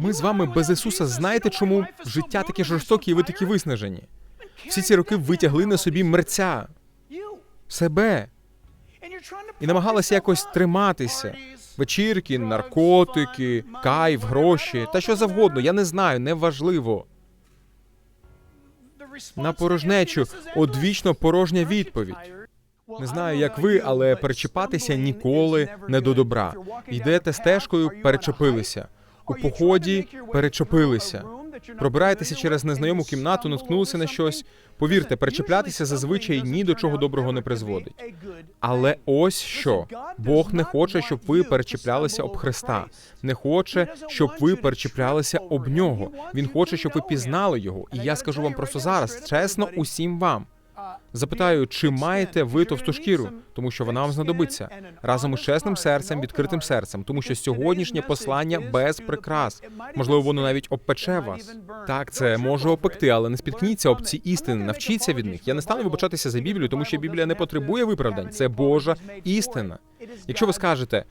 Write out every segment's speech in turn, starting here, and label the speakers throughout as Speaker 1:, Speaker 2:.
Speaker 1: Ми з вами без Ісуса знаєте, чому життя таке жорстоке і ви такі виснажені? Всі ці роки витягли на собі мерця, себе, і намагалися якось триматися. Вечірки, наркотики, кайф, гроші та що завгодно. Я не знаю, неважливо. На порожнечу одвічно порожня відповідь. Не знаю, як ви, але перечіпатися ніколи не до добра. Йдете стежкою, перечепилися. У поході перечепилися. Пробираєтеся через незнайому кімнату, наткнулися на щось. Повірте, перечіплятися зазвичай ні до чого доброго не призводить. Але ось що Бог не хоче, щоб ви перечіплялися об Христа, не хоче, щоб ви перечіплялися об нього. Він хоче, щоб ви пізнали його. І я скажу вам просто зараз, чесно, усім вам. Запитаю, чи маєте ви товсту шкіру, тому що вона вам знадобиться разом із чесним серцем, відкритим серцем, тому що сьогоднішнє послання без прикрас. Можливо, воно навіть обпече вас. Так, це може опекти, але не спіткніться об ці істини, навчіться від них. Я не стану вибачатися за Біблію, тому що Біблія не потребує виправдань. Це Божа істина. Якщо ви скажете,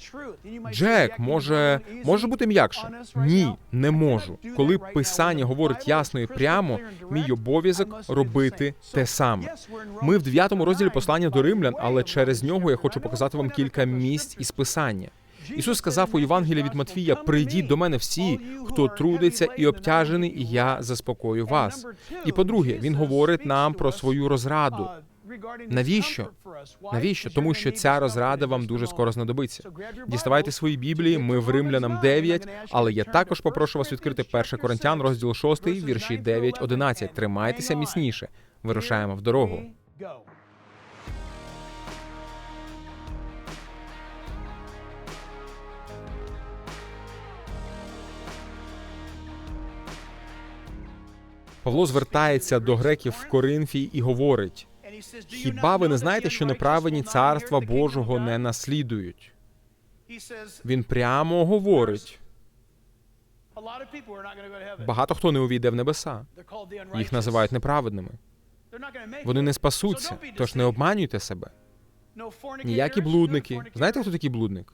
Speaker 1: Джек, може, може бути м'якше? Ні, не можу. Коли писання говорить ясно і прямо, мій обов'язок робити те саме. Ми в 9 розділі послання до римлян, але через нього я хочу показати вам кілька місць із писання. Ісус сказав у Євангелії від Матвія: прийдіть до мене всі, хто трудиться і обтяжений, і я заспокою вас. І по-друге, він говорить нам про свою розраду. Навіщо? Навіщо? Тому що ця розрада вам дуже скоро знадобиться. Діставайте свої біблії. Ми в Римлянам 9, але я також попрошу вас відкрити 1 Коринтян, розділ 6, вірші 9-11. Тримайтеся міцніше. Вирушаємо в дорогу. Павло звертається до греків в Коринфі і говорить: хіба ви не знаєте, що неправедні царства Божого не наслідують? Він прямо говорить: багато хто не увійде в небеса. Їх називають неправедними. Вони не спасуться, тож не обманюйте себе. Ніякі блудники. Знаєте, хто такий блудник?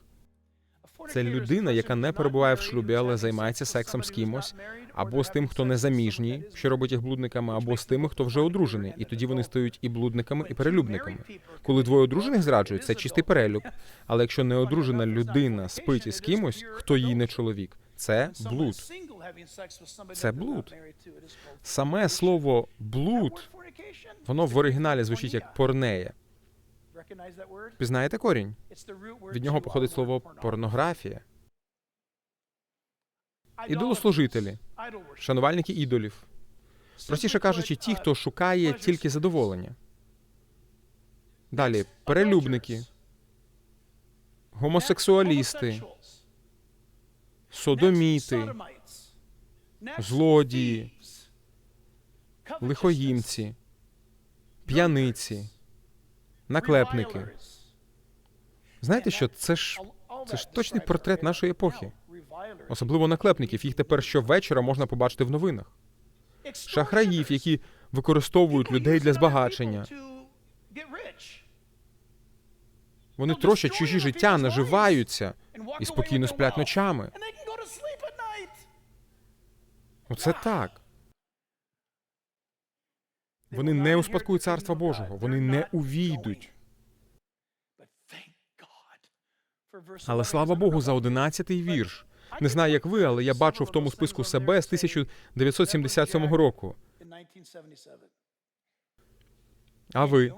Speaker 1: Це людина, яка не перебуває в шлюбі, але займається сексом з кимось, або з тим, хто не заміжній, що робить їх блудниками, або з тими, хто вже одружений, і тоді вони стають і блудниками, і перелюбниками. Коли двоє одружених зраджують, це чистий перелюб. Але якщо неодружена людина спить із кимось, хто їй не чоловік, це блуд. Це блуд. Саме слово блуд, воно в оригіналі звучить як порнея. Пізнаєте корінь? Від нього походить слово порнографія. Ідолослужителі, шанувальники ідолів. Простіше кажучи, ті, хто шукає тільки задоволення. Далі перелюбники, гомосексуалісти, содоміти, злодії, лихоїмці, п'яниці, наклепники. Знаєте що? Це ж це ж точний портрет нашої епохи. Особливо наклепників. Їх тепер щовечора можна побачити в новинах. Шахраїв, які використовують людей для збагачення. Вони трощать чужі життя, наживаються і спокійно сплять ночами. Оце так. Вони не успадкують царства Божого, вони не увійдуть. Але слава Богу, за одинадцятий вірш. Не знаю, як ви, але я бачу в тому списку себе з 1977 року. А ви?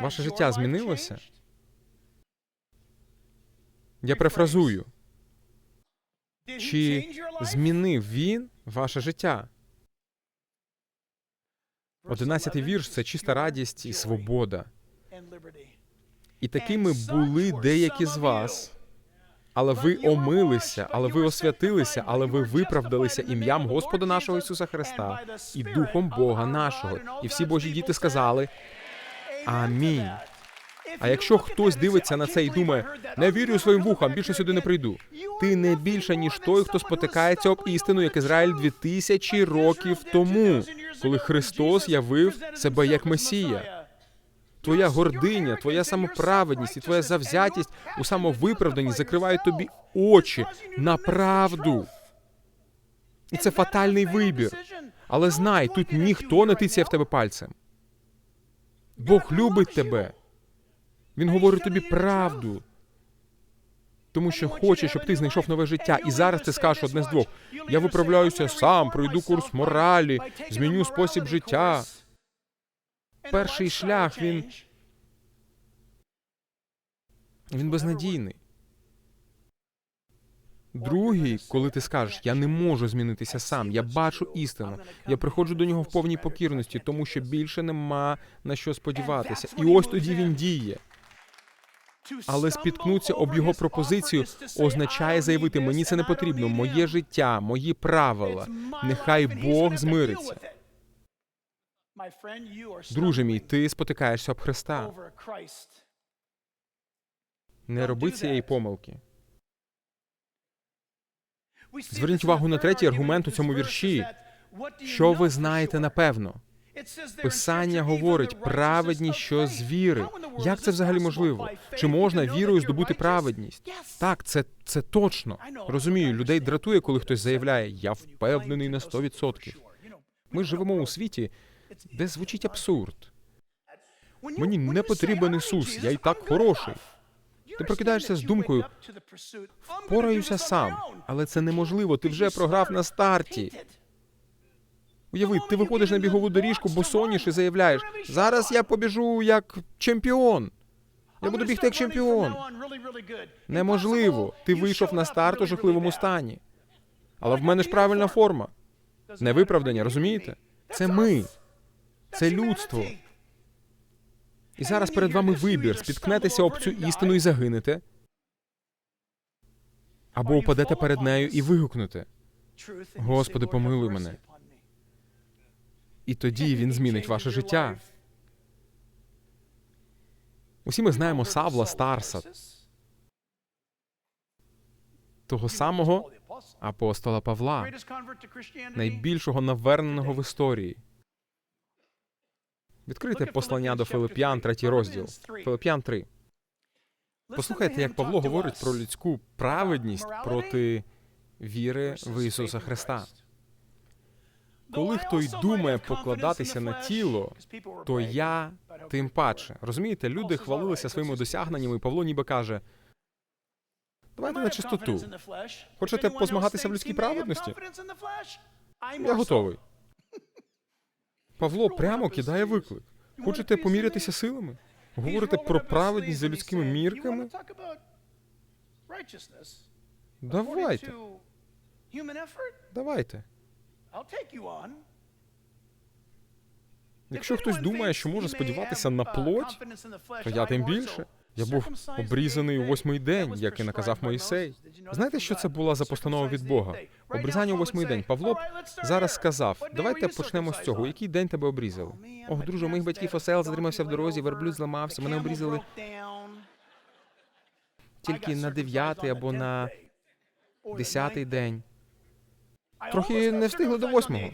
Speaker 1: Ваше життя змінилося? Я перефразую. Чи змінив він ваше життя? Одинадцятий вірш це чиста радість і свобода. І такими були деякі з вас. Але ви омилися, але ви освятилися, але ви виправдалися ім'ям Господа нашого Ісуса Христа і Духом Бога нашого. І всі Божі діти сказали Амінь. А якщо хтось дивиться на це і думає, не вірю своїм вухам, більше сюди не прийду. Ти не більше, ніж той, хто спотикається об істину, як Ізраїль дві тисячі років тому, коли Христос явив себе як Месія. Твоя гординя, твоя самоправедність і твоя завзятість у самовиправданні закривають тобі очі на правду. І це фатальний вибір. Але знай, тут ніхто не тицяє в тебе пальцем. Бог любить тебе. Він говорить тобі правду. Тому що хоче, щоб ти знайшов нове життя. І зараз ти скажеш одне з двох: я виправляюся сам, пройду курс моралі, зміню спосіб життя. Перший шлях він, він безнадійний. Другий, коли ти скажеш, я не можу змінитися сам, я бачу істину, я приходжу до нього в повній покірності, тому що більше нема на що сподіватися. І ось тоді він діє. Але спіткнутися об його пропозицію означає заявити: мені це не потрібно, моє життя, мої правила. Нехай Бог змириться. Друже мій, ти спотикаєшся об Христа. Не роби цієї помилки. Зверніть увагу на третій аргумент у цьому вірші. Що ви знаєте напевно? Писання говорить праведність, що з віри. Як це взагалі можливо? Чи можна вірою здобути праведність? Так, це, це точно. Розумію, людей дратує, коли хтось заявляє, я впевнений на 100%. Ми живемо у світі, де звучить абсурд. Мені не потрібен Ісус, я і так хороший. Ти прокидаєшся з думкою, впораюся сам, але це неможливо. Ти вже програв на старті. Уяви, ти виходиш на бігову доріжку, босоніж і заявляєш: зараз я побіжу як чемпіон. Я буду бігти як чемпіон. Неможливо. Ти вийшов на старт у жахливому стані. Але в мене ж правильна форма. Не виправдання, розумієте? Це ми, це людство. І зараз перед вами вибір: спіткнетеся об цю істину і загинете, або упадете перед нею і вигукнете. Господи, помилуй мене. І тоді він змінить ваше життя. Усі ми знаємо Савла Старса, того самого апостола Павла, найбільшого наверненого в історії. Відкрите послання до Филип'ян, третій розділ. Филип'ян 3. Послухайте, як Павло говорить про людську праведність проти віри в Ісуса Христа. Коли хто думає покладатися на тіло, то я тим паче. Розумієте, люди хвалилися своїми досягненнями, і Павло ніби каже: давайте на чистоту. Хочете позмагатися в людській праведності? Я готовий. Павло прямо кидає виклик. Хочете помірятися силами? Говорите про праведність за людськими мірками? Давайте. Давайте. Якщо хтось думає, що може сподіватися на плоть, то я тим більше. Я був обрізаний у восьмий день, як і наказав Моїсей. Знаєте, що це була за постанова від Бога? Обрізання у восьмий день. Павло б зараз сказав: давайте почнемо з цього. Який день тебе обрізали? Ох, друже, моїх батьків осел затримався в дорозі, верблюд зламався. Мене обрізали тільки на дев'ятий або на десятий день. Трохи не встигли до восьмого.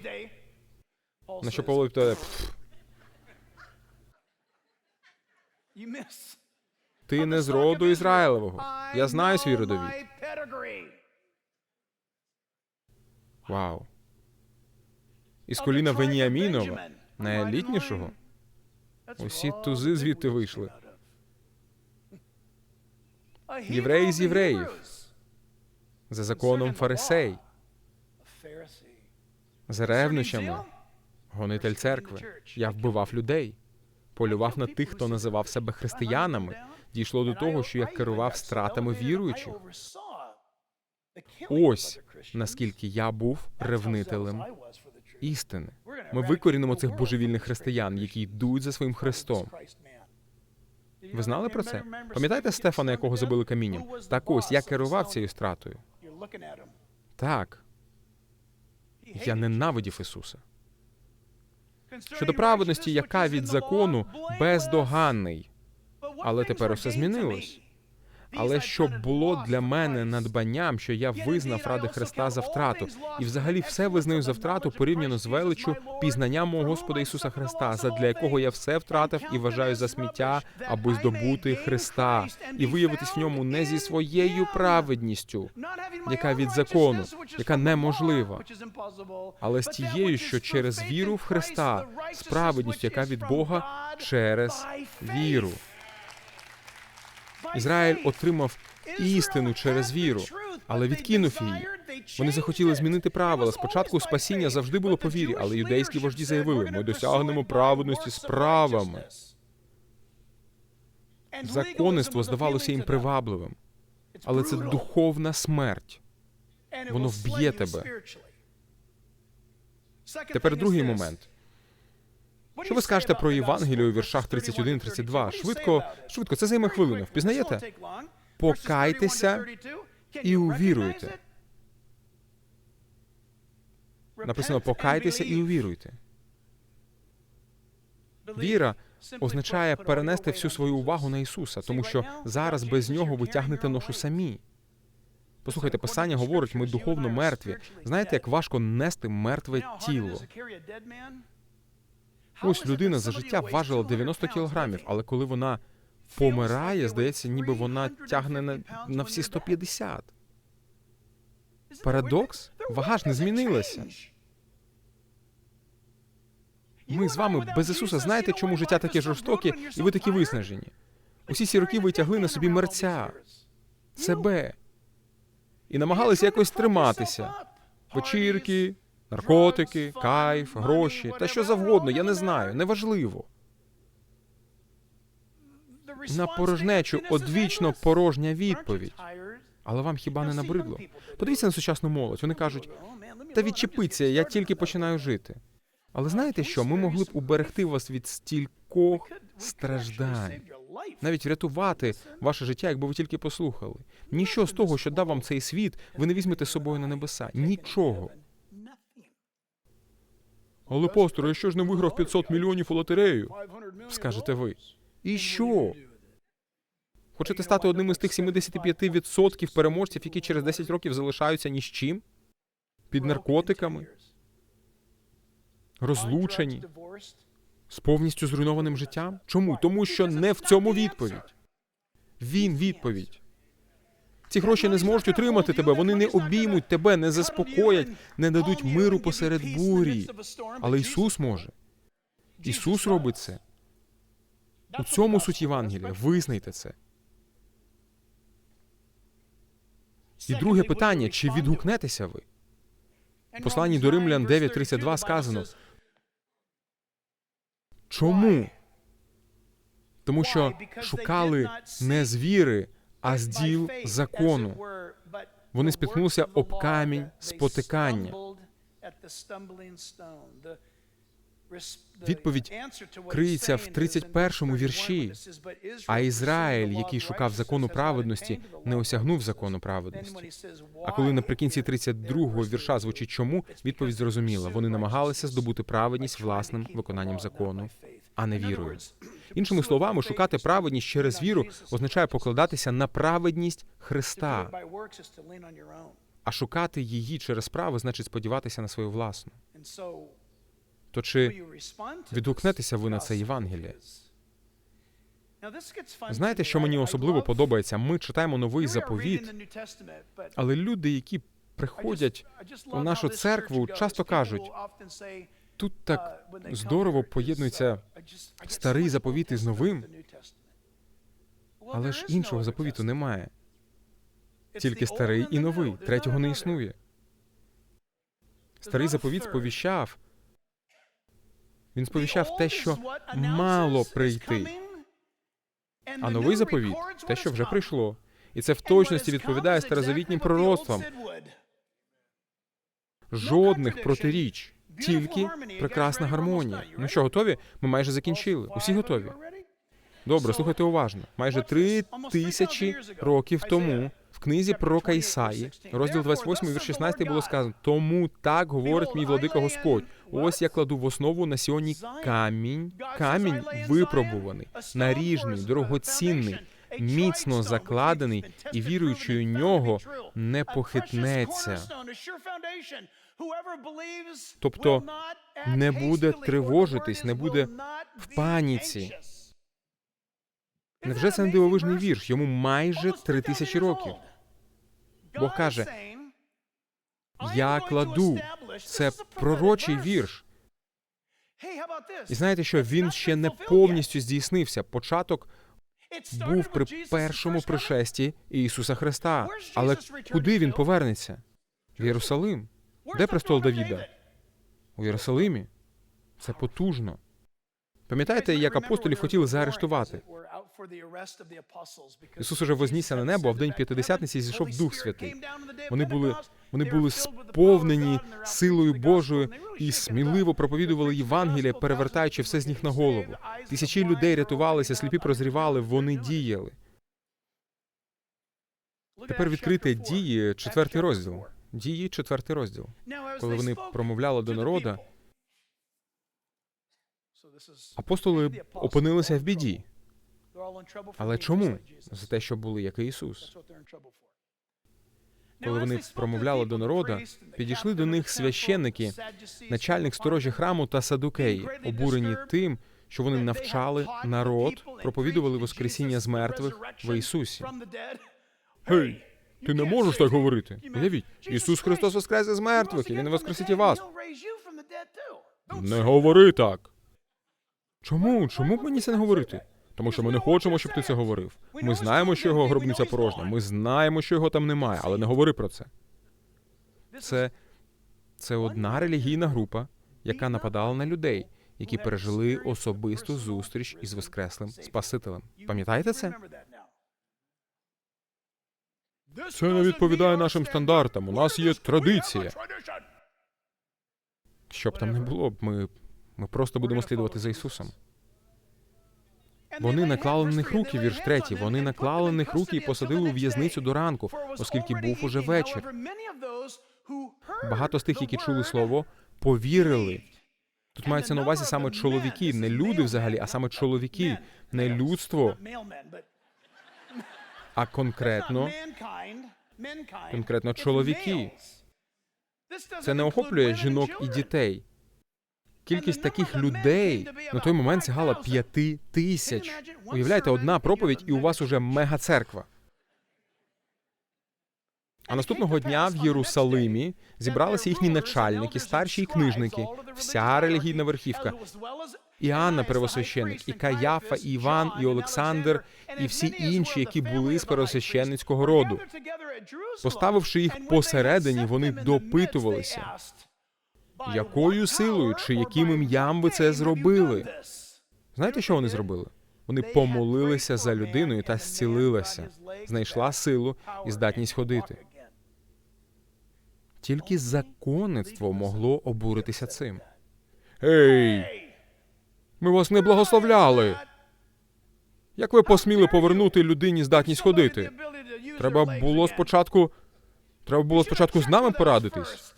Speaker 1: На що Павло відповідає, «Пф, ти не з роду Ізраїлевого. Я знаю свій родовід. Вау. Із коліна Веніамінова, найелітнішого. Усі тузи звідти вийшли. Євреї з євреїв. За законом фарисей. За ревнощами. Гонитель церкви. Я вбивав людей. Полював на тих, хто називав себе християнами. Дійшло до того, що я керував стратами віруючих. Ось наскільки я був ревнителем істини. Ми викорінимо цих божевільних християн, які йдуть за своїм Христом. Ви знали про це? Пам'ятаєте Стефана, якого забили камінням? Так ось я керував цією стратою. Так. Я ненавидів Ісуса. Щодо праведності, яка від закону бездоганний. Але тепер усе змінилось. Але щоб було для мене надбанням, що я визнав ради Христа за втрату, і взагалі все визнаю за втрату порівняно з величчю пізнання мого Господа Ісуса Христа, задля якого я все втратив і вважаю за сміття, аби здобути Христа і виявитись в ньому не зі своєю праведністю,
Speaker 2: яка від закону, яка неможлива,
Speaker 1: але з тією, що через віру в Христа, з праведністю, яка від Бога через віру. Ізраїль отримав істину через віру, але відкинув її. Вони захотіли змінити правила. Спочатку спасіння завжди було по вірі, але юдейські вожді заявили: ми досягнемо праведності справами. Законництво здавалося їм привабливим, але це духовна смерть.
Speaker 2: воно вб'є тебе.
Speaker 1: Тепер другий момент. Що ви скажете про Євангелію у віршах 31-32? Швидко, швидко, це займе хвилину. Впізнаєте? Покайтеся і увіруйте. Написано покайтеся і увіруйте. Віра означає перенести всю свою увагу на Ісуса, тому що зараз без нього ви тягнете ношу самі. Послухайте, Писання говорить, ми духовно мертві. Знаєте, як важко нести мертве тіло? Ось людина за життя важила 90 кілограмів, але коли вона помирає, здається, ніби вона тягне на, на всі 150. Парадокс? Вага ж не змінилася. Ми з вами без Ісуса знаєте, чому життя таке жорстоке, і ви такі виснажені. Усі ці роки ви тягли на собі мерця, себе, і намагалися якось триматися. Вечірки, наркотики, кайф, гроші та що завгодно, я не знаю, неважливо. На порожнечу одвічно порожня відповідь. Але вам хіба не набридло? Подивіться на сучасну молодь. Вони кажуть, та відчепиться, я тільки починаю жити. Але знаєте що? Ми могли б уберегти вас від стількох страждань, навіть врятувати ваше життя, якби ви тільки послухали. Ніщо з того, що дав вам цей світ, ви не візьмете з собою на небеса. Нічого. Але пастор, я що ж не виграв 500 мільйонів у лотерею? Скажете ви. І що? Хочете стати одним із тих 75% переможців, які через 10 років залишаються ні з чим? Під наркотиками, розлучені, з повністю зруйнованим життям? Чому? Тому що не в цьому відповідь. Він відповідь. Ці гроші не зможуть утримати тебе, вони не обіймуть тебе, не заспокоять, не дадуть миру посеред бурі. Але Ісус може. Ісус робить це. У цьому суть Євангелія. Визнайте це. І друге питання: чи відгукнетеся ви? В посланні до Римлян 9.32 сказано. Чому? Тому що шукали не з віри, а з діл закону. Вони спіткнулися об камінь спотикання. Відповідь криється в 31-му вірші. А Ізраїль, який шукав закону праведності, не осягнув закону праведності. А коли наприкінці 32-го вірша звучить чому, відповідь зрозуміла. Вони намагалися здобути праведність власним виконанням закону, а не вірою. Іншими словами, шукати праведність через віру означає покладатися на праведність Христа, а шукати її через справи значить сподіватися на свою власну. То чи відгукнетеся ви на це Євангеліє? Знаєте, що мені особливо подобається? Ми читаємо новий заповіт, але люди, які приходять у нашу церкву, часто кажуть, тут так здорово поєднується старий заповіт із новим, але ж іншого заповіту немає. Тільки старий і новий, третього не існує. Старий заповіт сповіщав. Він сповіщав те, що мало прийти. А новий заповіт те, що вже прийшло. І це в точності відповідає старозавітнім пророцтвам. Жодних протиріч, тільки прекрасна гармонія. Ну що, готові? Ми майже закінчили. Усі готові. Добре, слухайте уважно. Майже три тисячі років тому в книзі пророка Ісаї, розділ 28, вірш 16 було сказано: тому так говорить мій владика Господь. Ось я кладу в основу на Сіоні камінь, камінь випробуваний, наріжний, дорогоцінний, міцно закладений, і віруючий у нього не похитнеться.
Speaker 2: Тобто не буде тривожитись, не буде в паніці.
Speaker 1: Невже це не дивовижний вірш? Йому майже три тисячі років.
Speaker 2: Бог каже,
Speaker 1: Я кладу. Це пророчий вірш. І знаєте що? Він ще не повністю здійснився. Початок був при першому пришесті Ісуса Христа. Але куди він повернеться? В Єрусалим. Де престол Давіда? У Єрусалимі. Це потужно. Пам'ятаєте, як апостолів хотіли заарештувати? Ісус уже вознісся на небо, а в день п'ятидесятниці зійшов Дух Святий. Вони були, вони були сповнені силою Божою і сміливо проповідували Євангелія, перевертаючи все з них на голову. Тисячі людей рятувалися, сліпі прозрівали, вони діяли. Тепер відкрите дії, четвертий розділ. Дії, четвертий розділ. Коли вони промовляли до народа, апостоли опинилися в біді. Але чому? За те, що були як і Ісус. Коли вони промовляли до народа, підійшли до них священники, начальник сторожі храму та садукеї, обурені тим, що вони навчали народ, проповідували Воскресіння з мертвих в Ісусі. Гей, ти не можеш так говорити. Уявіть, Ісус Христос воскрес із мертвих, і Він воскресить і вас. Не говори так. Чому? Чому б мені це не говорити? Тому що ми не хочемо, щоб ти це говорив. Ми знаємо, що його гробниця порожня. Ми знаємо, що його там немає, але не говори про це. Це, це одна релігійна група, яка нападала на людей, які пережили особисту зустріч із Воскреслим Спасителем. Пам'ятаєте це? Це не відповідає нашим стандартам. У нас є традиція. Що б там не було, ми, ми просто будемо слідувати за Ісусом. Вони наклали на них руки, вірш третій. Вони наклали на них руки і посадили у в'язницю до ранку, оскільки був уже вечір. Багато з тих, які чули слово, повірили. Тут мається на увазі саме чоловіки, не люди взагалі, а саме чоловіки, не людство, а конкретно, конкретно чоловіки. Це не охоплює жінок і дітей. Кількість таких людей на той момент сягала п'яти тисяч. Уявляєте, одна проповідь, і у вас уже мега-церква. А наступного дня в Єрусалимі зібралися їхні начальники, старші і книжники, вся релігійна верхівка. Іоанна первосвященик, і Каяфа, і Іван, і Олександр, і всі інші, які були з первосвященницького роду. Поставивши їх посередині, вони допитувалися, якою силою чи яким ім'ям ви це зробили. Знаєте, що вони зробили? Вони помолилися за людиною та зцілилася, знайшла силу і здатність ходити. Тільки законництво могло обуритися цим. Ей! Ми вас не благословляли. Як ви посміли повернути людині здатність ходити? Треба було спочатку. Треба було спочатку з нами порадитись.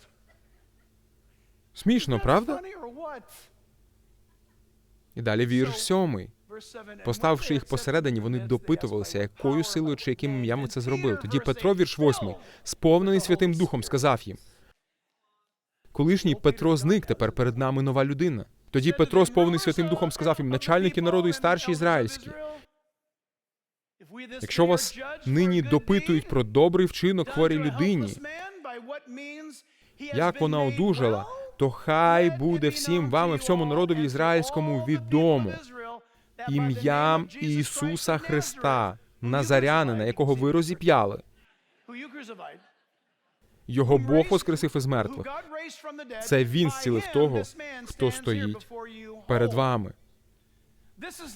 Speaker 1: Смішно, правда? І далі вірш сьомий. Поставивши їх посередині, вони допитувалися, якою силою чи яким ім'ям це зробили. Тоді Петро, вірш восьмий, сповнений Святим Духом, сказав їм. Колишній Петро зник, тепер перед нами нова людина. Тоді Петро, сповнений Святим Духом, сказав їм, начальники народу і старші ізраїльські. Якщо вас нині допитують про добрий вчинок хворій людині, як вона одужала, то хай буде всім вам і всьому народові ізраїльському відомо ім'ям Ісуса Христа, Назарянина, якого ви розіп'яли. Його Бог воскресив із мертвих. Це він зцілив того, хто стоїть перед вами.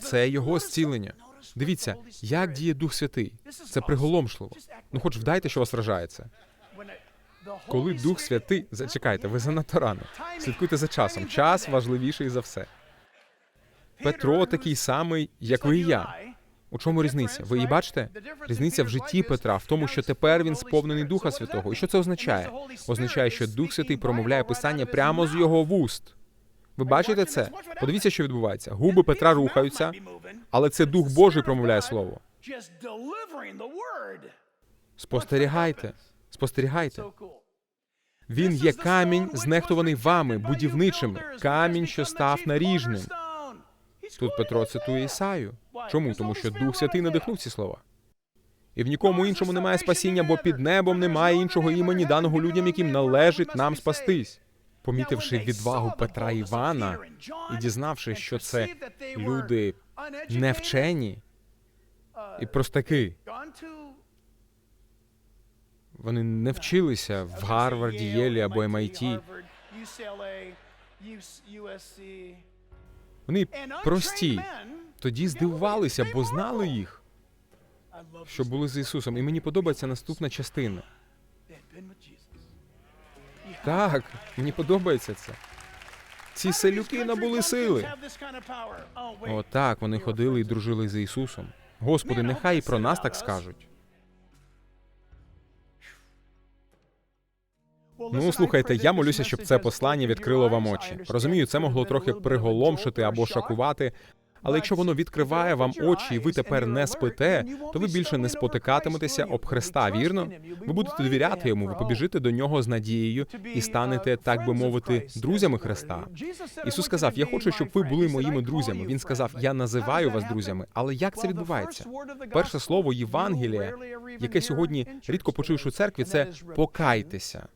Speaker 1: Це його зцілення. Дивіться, як діє Дух Святий. Це приголомшливо. Ну, хоч вдайте, що вас вражається. Коли Дух Святий. Зачекайте, ви занадто рано. Слідкуйте за часом. Час важливіший за все. Петро такий самий, як ви і я. У чому різниця? Ви її бачите? Різниця в житті Петра в тому, що тепер він сповнений Духа Святого. І що це означає? Означає, що Дух Святий промовляє писання прямо з його вуст. Ви бачите це? Подивіться, що відбувається. Губи Петра рухаються, але це Дух Божий промовляє слово. Спостерігайте, спостерігайте. Він є камінь, знехтуваний вами, будівничими, камінь, що став наріжним. Тут Петро цитує Ісаю. Чому? Тому що Дух Святий надихнув ці слова. І в нікому іншому немає спасіння, бо під небом немає іншого імені, даного людям, яким належить нам спастись. Помітивши відвагу Петра Івана і дізнавшись, що це люди невчені і простаки, вони не вчилися в Гарварді, Єлі або MIT. Вони прості. Тоді здивувалися, бо знали їх, що були з Ісусом. І мені подобається наступна частина. Так, мені подобається це. Ці селюки набули сили. О, так, вони ходили і дружили з Ісусом. Господи, нехай і про нас так скажуть. Ну, слухайте, я молюся, щоб це послання відкрило вам очі. Розумію, це могло трохи приголомшити або шокувати. Але якщо воно відкриває вам очі, і ви тепер не спите, то ви більше не спотикатиметеся об Христа, вірно? Ви будете довіряти йому, ви побіжите до нього з надією і станете, так би мовити, друзями Христа. Ісус сказав: Я хочу, щоб ви були моїми друзями. Він сказав: Я називаю вас друзями. Але як це відбувається? Перше слово Євангелія, яке сьогодні рідко почуєш у церкві, це покайтеся.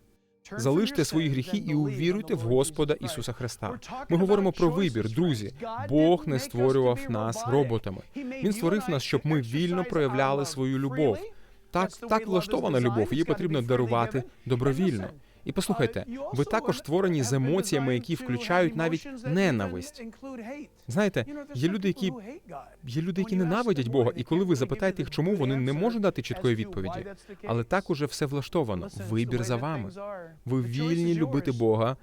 Speaker 1: Залиште свої гріхи і увіруйте в Господа Ісуса Христа. Ми говоримо про вибір, друзі. Бог не створював нас роботами. Він створив нас, щоб ми вільно проявляли свою любов. Так, так влаштована любов, її потрібно дарувати добровільно. І послухайте, ви також створені з емоціями, які включають навіть ненависть. Знаєте, є люди, які є люди, які ненавидять Бога, і коли ви запитаєте їх, чому вони не можуть дати чіткої відповіді. Але так уже все влаштовано. Вибір за вами. Ви вільні любити Бога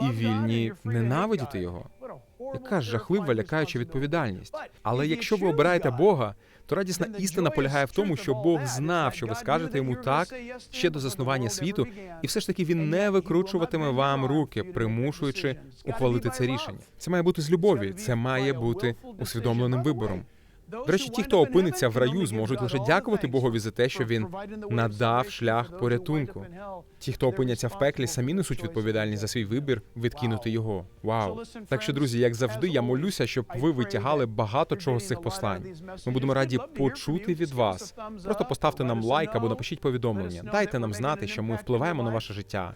Speaker 1: і вільні ненавидіти його. Яка жахлива, лякаюча відповідальність. Але якщо ви обираєте Бога, то радісна істина полягає в тому, що Бог знав, що ви скажете йому так ще до заснування світу, і все ж таки він не викручуватиме вам руки, примушуючи ухвалити це рішення. Це має бути з любові, це має бути усвідомленим вибором. До речі, ті, хто опиниться в раю, зможуть лише дякувати Богові за те, що він надав шлях порятунку. Ті, хто опиняться в пеклі, самі несуть відповідальність за свій вибір відкинути його. Вау! Так що, друзі, як завжди, я молюся, щоб ви витягали багато чого з цих послань. Ми будемо раді почути від вас. Просто поставте нам лайк або напишіть повідомлення. Дайте нам знати, що ми впливаємо на ваше життя.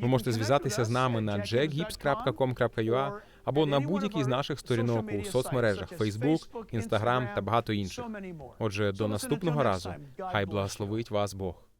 Speaker 1: Ви можете зв'язатися з нами на jackgips.com.ua або на будь-якій з наших сторінок у соцмережах Facebook, Instagram та багато інших. Отже, до наступного разу. Хай благословить вас Бог.